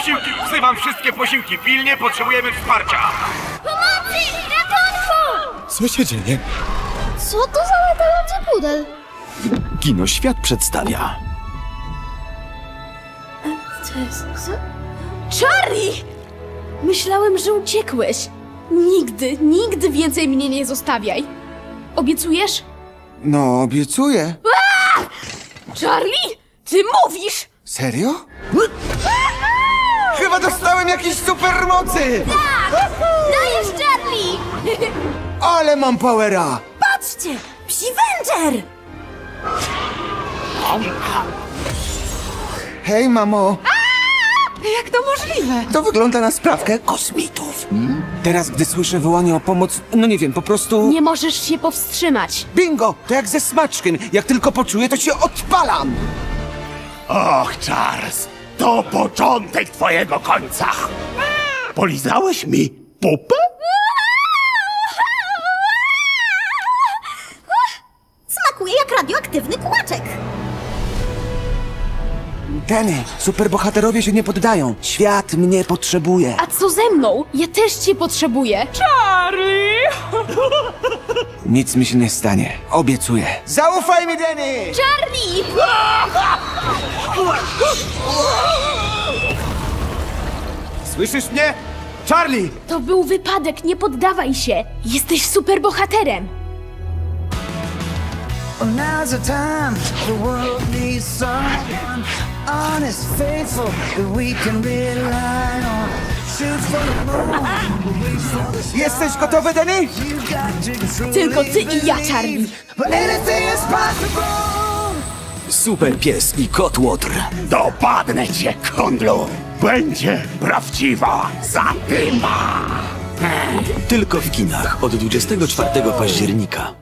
Posiłki! Wzywam wszystkie posiłki! Pilnie potrzebujemy wsparcia! Pomocy! Ratunku! Co się dzieje? Co to za latający pudel? Kino Świat przedstawia. To jest... Co? Charlie! Myślałem, że uciekłeś. Nigdy, nigdy więcej mnie nie zostawiaj. Obiecujesz? No, obiecuję. Charlie? Ty mówisz? Serio? Chyba dostałem jakieś supermocy! Dajesz, Charlie! Ale mam powera! Patrzcie! Psi! Hej, mamo! Jak to możliwe? To wygląda na sprawkę kosmitów. Teraz, gdy słyszę wołanie o pomoc, no nie wiem, po prostu... Nie możesz się powstrzymać. Bingo! To jak ze smaczkiem. Jak tylko poczuję, to się odpalam! Och, Charles! To początek twojego końca! Polizałeś mi pupę? Smakuje jak radioaktywny kłaczek. Danny, superbohaterowie się nie poddają. Świat mnie potrzebuje. A co ze mną? Ja też cię potrzebuję. Charlie! Nic mi się nie stanie. Obiecuję. Zaufaj mi, Danny! Charlie! Słyszysz mnie? Charlie! To był wypadek, nie poddawaj się. Jesteś superbohaterem. Well, now's the time the world needs someone honest, faithful that we can rely on. Shoot for the moon, reach for the Jesteś gotowy, Danny? You got to control Tylko ty i ja, believe. Charlie. But anything is possible. Super Pies i Kot Łotr. Dopadnę cię, kundlu! Będzie prawdziwa zadyma! Tylko w kinach od 24 października.